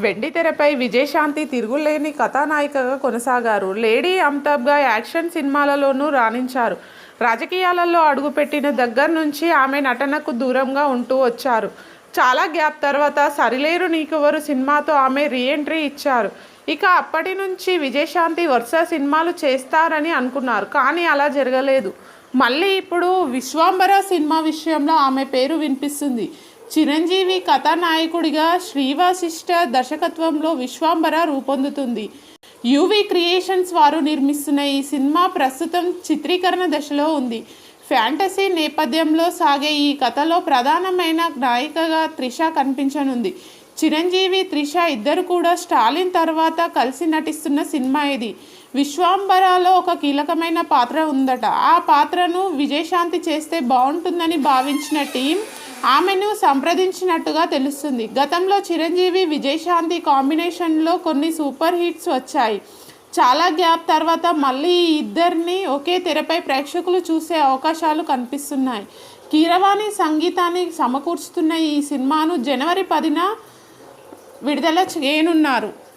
వెండి తెరపై విజయశాంతి తిరుగులేని కథానాయికగా కొనసాగారు. లేడీ అమితాబ్గా యాక్షన్ సినిమాలలోనూ రాణించారు. రాజకీయాలలో అడుగుపెట్టిన దగ్గర నుంచి ఆమె నటనకు దూరంగా ఉంటూ వచ్చారు. చాలా గ్యాప్ తర్వాత సరిలేరు నీకెవరు సినిమాతో ఆమె రీఎంట్రీ ఇచ్చారు. ఇక అప్పటి నుంచి విజయశాంతి వరుస సినిమాలు చేస్తారని అనుకున్నారు కానీ అలా జరగలేదు. మళ్ళీ ఇప్పుడు విశ్వాంబర సినిమా విషయంలో ఆమె పేరు వినిపిస్తుంది. చిరంజీవి కథానాయకుడిగా శ్రీవాసిష్ట దర్శకత్వంలో విశ్వాంబర రూపొందుతుంది. యువి క్రియేషన్స్ వారు నిర్మిస్తున్న ఈ సినిమా ప్రస్తుతం చిత్రీకరణ దశలో ఉంది. ఫ్యాంటసీ నేపథ్యంలో సాగే ఈ కథలో ప్రధానమైన నాయికగా త్రిష కనిపించనుంది. చిరంజీవి త్రిష ఇద్దరు కూడా స్టాలిన్ తర్వాత కలిసి నటిస్తున్న సినిమా ఇది. విశ్వాంబరాలో ఒక కీలకమైన పాత్ర ఉందట. ఆ పాత్రను విజయశాంతి చేస్తే బాగుంటుందని భావించిన టీం ఆమెను సంప్రదించినట్టుగా తెలుస్తుంది. గతంలో చిరంజీవి విజయశాంతి కాంబినేషన్లో కొన్ని సూపర్ హిట్స్ వచ్చాయి. చాలా గ్యాప్ తర్వాత మళ్ళీ ఈ ఇద్దరిని ఒకే తెరపై ప్రేక్షకులు చూసే అవకాశాలు కనిపిస్తున్నాయి. కీరవాణి సంగీతాన్ని సమకూర్చుతున్న ఈ సినిమాను జనవరి పదిన విడుదల చేయనున్నారు.